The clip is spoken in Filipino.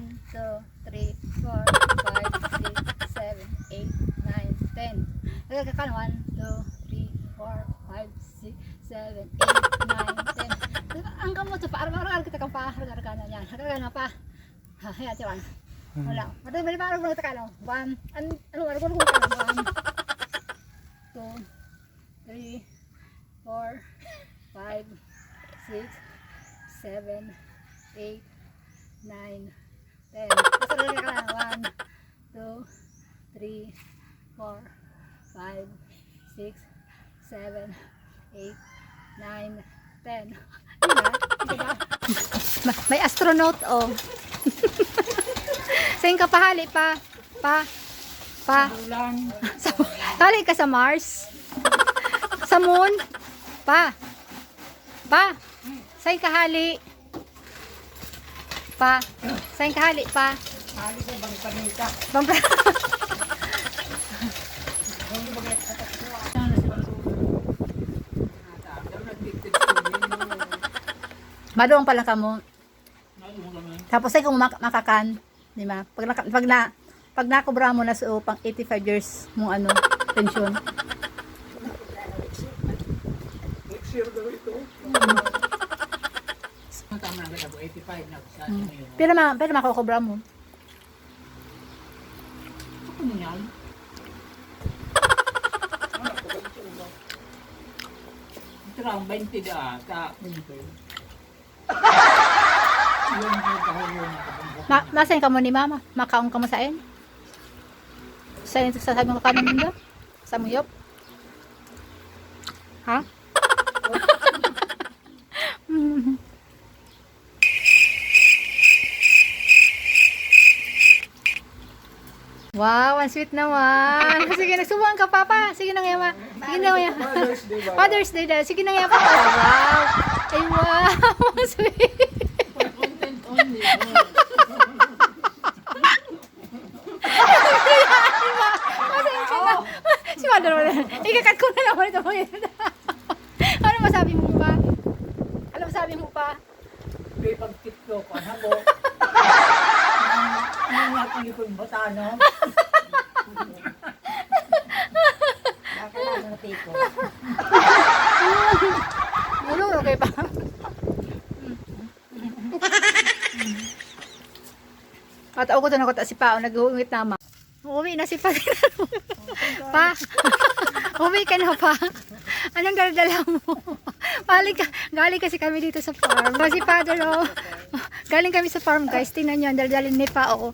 1, 2, 3, 4, 5, 6, 7, 8, 9, 10. Nagkakakan 1, 2, 3, 4, 5, 6, 7, 8, 9, 10. Ang kamot sa pa, araw-araw kita kang pa, araw-araw na yan. Araw-araw na pa. Ha, yan, tiwan. Wala. Madali ba araw mo kita kano? 1, an, ano, araw mo kita kano? 1, 2, 3, 4, 5, 6, 7, 8, 9, 10. Basta lang ka lang. 1, 2, 3, 4, 5, 6, 7, 8, 9, 10. Di ba? Di ba? Ma- May astronaut, oh. Saan ka pahali pa? Pa? Pa? Sa, hali ka sa Mars? Sa Moon? Pa? Pa? Saan ka hali? Pa? Saan ka hali pa? Hali ko bang panita. Bang Maduong pala ka mo. Tapos ay kung mak- makakan, di ba? Pag naka, pag na pag nakobra mo na sa upang 85 years mo ano, pension. Next year daw ito. Tama na ako, 85 na sa Mm. ngayon. Pero ma pero makokobra mo. Ako mo yan. Ito lang, 20 da, sa 20. Yun yung kahulong. Ma masan ka mo ni mama? Makaon ka mo sa en? Sa en sa sabi mo kanon mo? Sa muyop? Ha? Wow, ang sweet naman. Sige, nagsubuhan ka, Papa. Sige na nga, ma. Sige na nga. Father's Day? Father's Day na. Sige na nga, Papa. Wow. Ay, wow. Ang sweet. For content only. Na. Si mo na. Ikakat ko na naman ito. ano masabi mo pa? Ano masabi mo pa? May pag-tiktok, ano mo? Ano nga kung ikon bata, no? Bakala ng tiko. Ano, okay pa? At ako na ko ta si Pao, nag-uwit naman. Uwi na si Pa. pa. Uwi ka na pa. Anong dala mo? Galing, ka, galing kasi kami dito sa farm. Pa si Father, oh. Galing kami sa farm, guys. Tingnan nyo, ang daldalin ni Pa, oh.